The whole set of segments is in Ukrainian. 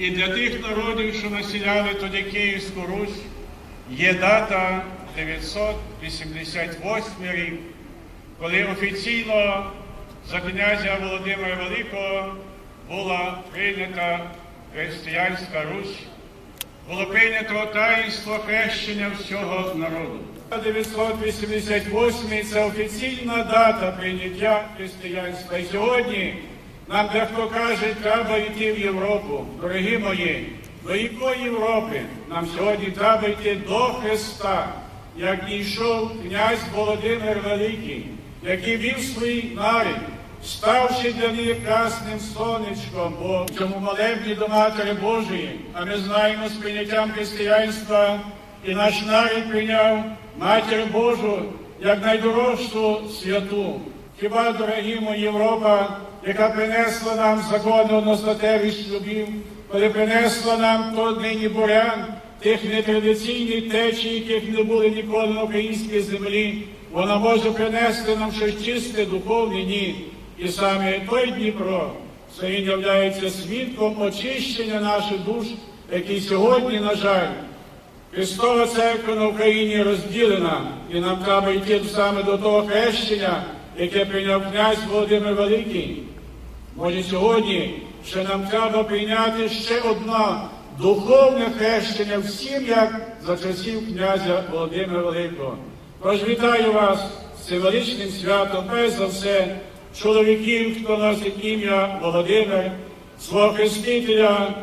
І для тих народів, що населяли тоді Київську Русь, є дата 988 рік, коли офіційно за князя Володимира Великого була прийнята християнська Русь, було прийнято таїнство хрещення всього народу. 988 це офіційна дата прийняття християнства. І сьогодні нам дехто каже, треба йти в Європу. Дорогі мої, до якої Європи нам сьогодні треба йти до Христа, як йшов князь Володимир Великий, який вів свій нарід, ставши для них красним сонечком, бо в цьому молебні до Матері Божої, а ми знаємо з прийняттям християнства, і наш нарід прийняв Матір Божу як найдорожчу святу. Хіба, дорогі мої, Європа, яка принесла нам закон одностатевих шлюбів, коли принесла нам то нині бурян, тих нетрадиційних течій, яких не були ніколи на українській землі, вона може принести нам щось чисте, духовне, ні. І саме той Дніпро, він являється свідком очищення наших душ, який сьогодні, на жаль, Христова церква на Україні розділена, і нам треба йти саме до того хрещення, яке прийняв князь Володимир Великий. Може, сьогодні ще нам треба прийняти ще одне духовне хрещення всім, як за часів князя Володимира Великого. Тож вітаю вас з величним святом, перш за все, чоловіків, хто носить ім'я Володимир, свого хрестителя,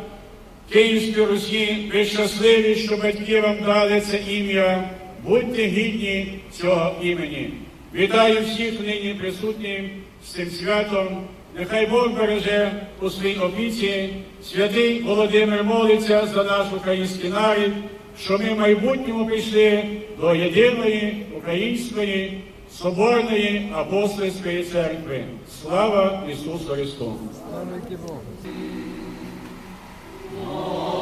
Київській Русі, ви щасливі, що батьки вам дали це ім'я. Будьте гідні цього імені. Вітаю всіх нині присутніх з цим святом. Нехай Бог береже у своїй опіці. Святий Володимир молиться за наш український народ, що ми в майбутньому прийшли до єдиної української соборної апостольської церкви. Слава Ісусу Христу! Слава Богу.